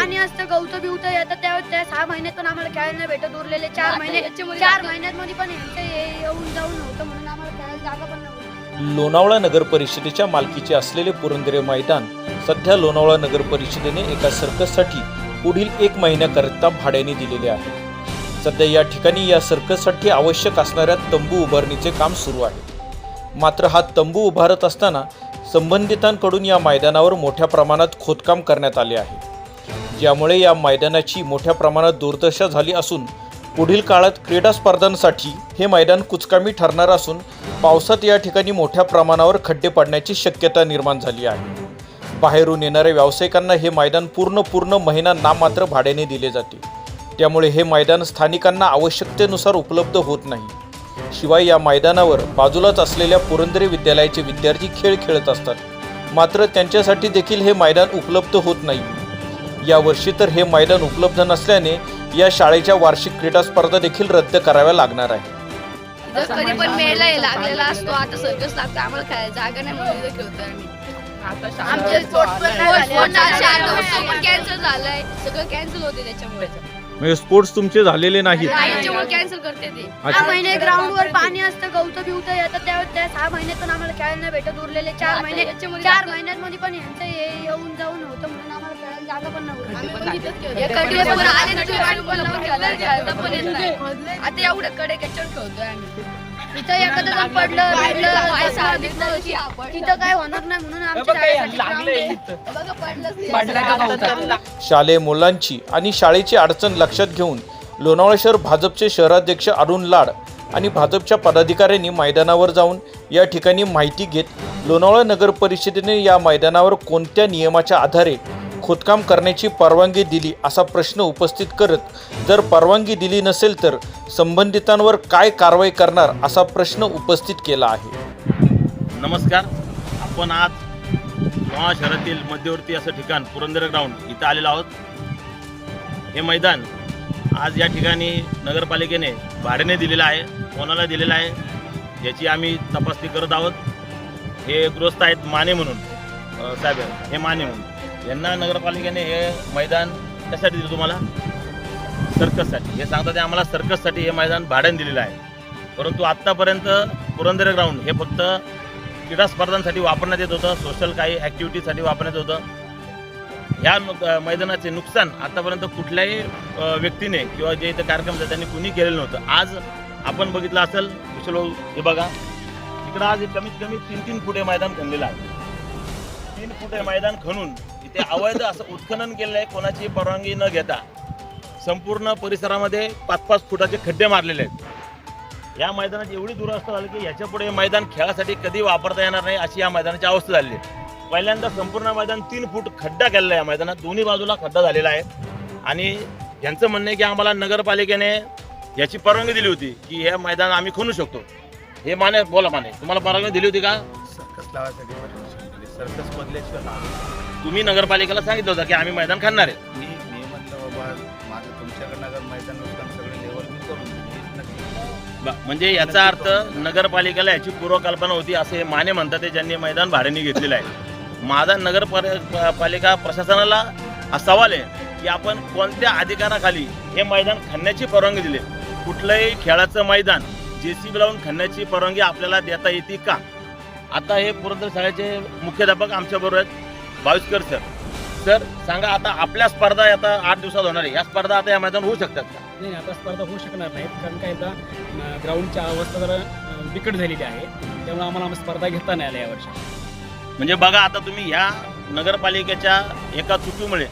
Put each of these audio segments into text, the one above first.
पाणी असतं गवतं बिवतं येतं त्या त्या सहा महिन्यातून आम्हाला खेळायला नाही भेटत उरलेले चार महिने चार महिन्यांमध्ये पण यांचं हे येऊन जाऊन होतं म्हणून आम्हाला खेळायला जागा पण नव्हती. लोणावळा नगर परिषदेच्या मालकीचे असलेले पुरंदरे मैदान सध्या लोणावळा नगर परिषदेने एका सर्कससाठी पुढील एक महिन्याकरिता भाड्याने दिलेले आहे. सध्या या ठिकाणी या सर्कससाठी आवश्यक असणाऱ्या तंबू उभारणीचे काम सुरू आहे. मात्र हा तंबू उभारत असताना संबंधितांकडून या मैदानावर मोठ्या प्रमाणात खोदकाम करण्यात आले आहे. ज्यामुळे या मैदानाची मोठ्या प्रमाणात दुर्दशा झाली असून पुढील काळात क्रीडा स्पर्धांसाठी हे मैदान कुचकामी ठरणार असून पावसात या ठिकाणी मोठ्या प्रमाणावर खड्डे पडण्याची शक्यता निर्माण झाली आहे. बाहेरून येणाऱ्या व्यावसायिकांना हे मैदान पूर्ण पूर्ण महिना नाममात्र भाड्याने दिले जाते. त्यामुळे हे मैदान स्थानिकांना आवश्यकतेनुसार उपलब्ध होत नाही. शिवाय या मैदानावर बाजूलाच असलेल्या पुरंदरे विद्यालयाचे विद्यार्थी खेळ खेळत असतात. मात्र त्यांच्यासाठी देखील हे मैदान उपलब्ध होत नाही. यावर्षी तर हे मैदान उपलब्ध नसल्याने या शाळेच्या वार्षिक क्रीडा स्पर्धा देखील रद्द कराव्या लागणार आहे कधी पण लागलेला असतो आता सर्कस आम्हाला खेळायला जागा नाही म्हणून खेळतोय आम्ही आमचे स्पोर्ट्स पण कॅन्सल झालंय सगळं कॅन्सल होते त्याच्यामुळे म्हणजे स्पोर्ट्स तुमचे झालेले नाहीत. त्याच्यामुळे कॅन्सल करते ते. सहा महिने ग्राउंडवर पाणी असतं गवतं बिवतं येतं त्या त्या सहा महिन्यातून आम्हाला खेळायला नाही भेटत उरलेले चार महिने चार महिन्यांमध्ये पण यांचं हे येऊन जाऊन होतं म्हणून आम्हाला खेळायला जागा पण नव्हती. आम्ही पण इथंच खेळतो. एका दिवसभर आले ना तुम्ही आम्ही पण आपण खेळायला खेळता पण येत नाही आता एवढं कडे कॅचवर खेळतोय आम्ही. इथं एखादं जण पडलं बिडलं, पाय बसलं, सांगितलं की आपण तिथं काय होणार नाही म्हणून आमच्या शाळेसाठी ground आहे. बघा पडलंच नाही. शालेय मुलांची आणि शाळेची अडचण लक्षात घेऊन लोणावळा शहर भाजपचे शहराध्यक्ष अरुण लाड आणि भाजपच्या पदाधिकाऱ्यांनी मैदानावर जाऊन या ठिकाणी माहिती घेत लोणावळा नगर परिषदेने या मैदानावर कोणत्या नियमाच्या आधारे खोदकाम करण्याची परवानगी दिली असा प्रश्न उपस्थित करत जर परवानगी दिली नसेल तर संबंधितांवर काय कारवाई करणार असा प्रश्न उपस्थित केला आहे. नमस्कार. आपण आज लोहा शहरातील मध्यवर्ती असं ठिकाण पुरंदर ग्राउंड इथं आलेलो आहोत. हे मैदान आज या ठिकाणी नगरपालिकेने भाड्याने दिलेलं आहे कोणाला दिलेलं आहे याची आम्ही तपासणी करत आहोत. हे गृहस्थ आहेत माने म्हणून. साहेब हे माने म्हणून. यांना नगरपालिकेने हे मैदान कशासाठी दिलं तुम्हाला? सर्कससाठी. हे सांगतात ते आम्हाला सर्कससाठी हे मैदान भाड्याने दिलेलं आहे. परंतु आत्तापर्यंत पुरंदर ग्राउंड हे फक्त क्रीडा स्पर्धांसाठी वापरण्यात येत होतं सोशल काही ॲक्टिव्हिटीसाठी वापरण्यात होतं. ह्या मैदानाचे नुकसान आतापर्यंत कुठल्याही व्यक्तीने किंवा जे इथं कार्यक्रम झाले त्यांनी कुणी केलेलं नव्हतं. आज आपण बघितलं असेल विशाल भाऊ, हे बघा. इकडं आज कमीत कमी तीन तीन फुटे मैदान खणलेलं आहे. तीन फुटे मैदान खणून ते अवैध असं उत्खनन केलेलं आहे कोणाची परवानगी न घेता. संपूर्ण परिसरामध्ये पाच पाच फुटाचे खड्डे मारलेले आहेत. या मैदानाची एवढी दुरावस्था झाली की याच्यापुढे हे मैदान खेळासाठी कधी वापरता येणार नाही अशी या मैदानाची अवस्था झालेली आहे. पहिल्यांदा संपूर्ण मैदान तीन फूट खड्डा केलेला आहे या मैदानात. दोन्ही बाजूला खड्डा झालेला आहे. आणि यांचं म्हणणं आहे की आम्हाला नगरपालिकेने याची परवानगी दिली होती की हे मैदान आम्ही खणू शकतो. हे माने बोला माने तुम्हाला परवानगी दिली होती का? सर्कस लावायसाठी सर्कस मधल्याशिवाय तुम्ही नगरपालिकेला सांगितलं होतं की आम्ही मैदान खणणार आहे. मी मी म्हटलं बाबा माझं तुमच्याकडनं अगर मैदान नुकसान सगळे लेवल मी करून देईन. हेच नक्की ब- म्हणजे याचा अर्थ नगरपालिकेला याची पूर्वकल्पना होती असे हे माने म्हणतात ते ज्यांनी मैदान भाड्याने घेतलेलं आहे. माझा नगर पालिका प्रशासनाला हा सवाल आहे की आपण कोणत्या अधिकाराखाली हे मैदान खणण्याची परवानगी दिली? कुठलंही खेळाचं मैदान जे सी बी लावून खणण्याची परवानगी आपल्याला देता येते का? आता हे पुरंदर शाळेचे मुख्याध्यापक आमच्याबरोबर आहेत. भाविस्कर सर सर सांगा आता आपल्या स्पर्धा आता आठ दिवसात होणार आहे. या स्पर्धा आता या मैदान होऊ शकतात का? नाही आता स्पर्धा होऊ शकणार नाहीत. कारण काय आता ग्राउंडची अवस्था जरा बिकट झालेली आहे. त्यामुळे आम्हाला स्पर्धा घेता नाही आल्या यावर्षी म्हणजे बघा आता तुम्ही ह्या नगरपालिकेच्या एका चुकीमुळे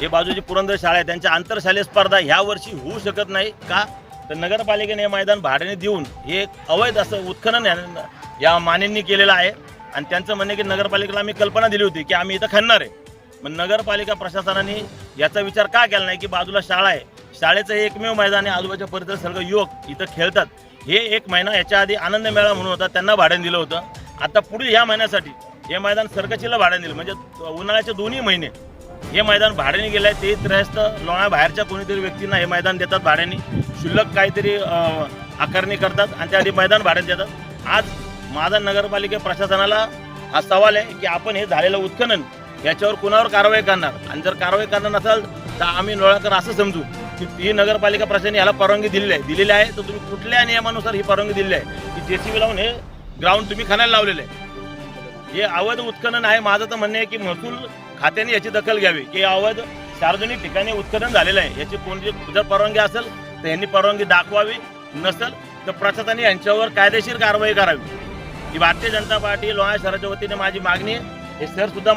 हे बाजूची पुरंदर शाळा आहे त्यांच्या आंतरशालेय स्पर्धा ह्या वर्षी होऊ शकत नाही का? तर नगरपालिकेने हे मैदान भाड्याने देऊन हे एक अवैध असं उत्खनन या- या मानेंनी केलेलं आहे. आणि त्यांचं म्हणणं की नगरपालिकेला आम्ही कल्पना दिली होती की आम्ही इथं खणणार आहे. मग नगरपालिका प्रशासनाने याचा विचार का केला नाही की बाजूला शाळा आहे? शाळेचं हे एकमेव मैदान आहे. आजूबाजूच्या परिसर सर्व युवक इथं खेळतात. हे एक महिना याच्या आधी आनंद मेळा म्हणून होता. त्यांना भाड्याने दिलं होतं. आता पुढील ह्या महिन्यासाठी हे मैदान सरकचीला भाड्याने दिलं. म्हणजे उन्हाळ्याचे दोन्ही महिने हे मैदान भाड्याने गेलं आहे. ते त्रयस्त लोणा बाहेरच्या कोणीतरी व्यक्तींना हे मैदान देतात भाड्याने. शुल्लक काहीतरी आकारणी करतात आणि त्या आधी मैदान भाड्याने देतात. आज माझा नगरपालिका प्रशासनाला हा सवाल आहे की आपण हे झालेलं उत्खनन याच्यावर कुणावर कारवाई करणार? आणि जर कारवाई करणार नसाल तर आम्ही नोळाकर असं समजू की ही नगरपालिका प्रशासनाने याला परवानगी दिलेली आहे. दिलेली आहे तर तुम्ही कुठल्या नियमानुसार ही परवानगी दिलेली आहे? की जेसीबी लावून हे ग्राउंड तुम्ही खणायला लावलेलं आहे? हे अवैध उत्खनन आहे. माझं तर म्हणणं आहे की महसूल खात्याने याची दखल घ्यावी. की अवैध सार्वजनिक ठिकाणी उत्खनन झालेलं आहे. याची कोणती जर परवानगी असेल तर यांनी परवानगी दाखवावी. नसेल तर प्रशासनाने यांच्यावर कायदेशीर कारवाई करावी. ही भारतीय जनता पार्टी लोहा शहराच्या वतीने माझी मागणी आहे. हे सर सुद्धा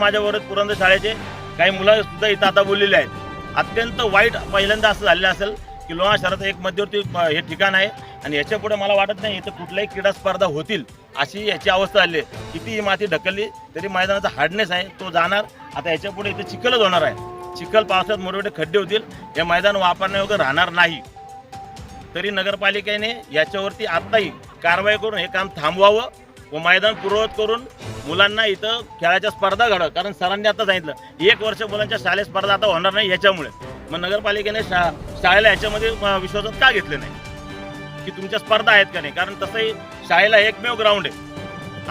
पुरंदर शाळेचे काही मुलं सुद्धा इथं आता बोललेले आहेत. अत्यंत वाईट पहिल्यांदा असं झालेलं असेल की लोणा शहराचं एक मध्यवर्ती हे ठिकाण आहे आणि याच्यापुढे मला वाटत नाही इथं कुठल्याही क्रीडा स्पर्धा होतील अशी याची अवस्था आली आहे. किती ही माती ढकलली तरी मैदानाचा हार्डनेस आहे तो जाणार. आता याच्यापुढे इथे चिखलच होणार आहे. चिखल पावसात मोठे खड्डे होतील हे मैदान वापरण्यायोग्य राहणार नाही. तरी नगरपालिकेने याच्यावरती आत्ताही कारवाई करून हे काम थांबवावं. व मैदान पूर्ववत करून मुलांना इथं खेळाच्या स्पर्धा घडव. कारण सरांनी आता सांगितलं एक वर्ष मुलांच्या शालेय स्पर्धा आता होणार नाही याच्यामुळे. मग नगरपालिकेने शा शाळेला याच्यामध्ये विश्वासात का घेतले नाही? की तुमच्या स्पर्धा आहेत का नाही? कारण तसंही शाळेला एकमेव ग्राउंड आहे.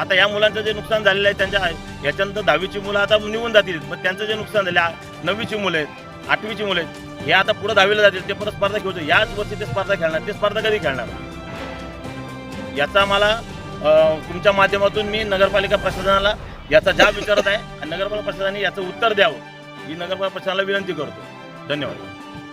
आता या मुलांचं जे नुकसान झालेलं आहे त्यांच्या याच्यानंतर दहावीची मुलं आता निघून जातील. मग त्यांचं जे नुकसान झालं नववीची मुलं आहेत आठवीची मुलं आहेत हे आता पुढे दहावीला जातील ते परत स्पर्धा खेळतो याच वर्षी ते स्पर्धा खेळणार ते स्पर्धा कधी खेळणार? याचा मला तुमच्या माध्यमातून मी नगरपालिका प्रशासनाला याचा जाब विचारत आहे आणि नगरपालिका प्रशासनाने याचं उत्तर द्यावं. ही नगरपालिका प्रशासनाला विनंती करतो. धन्यवाद.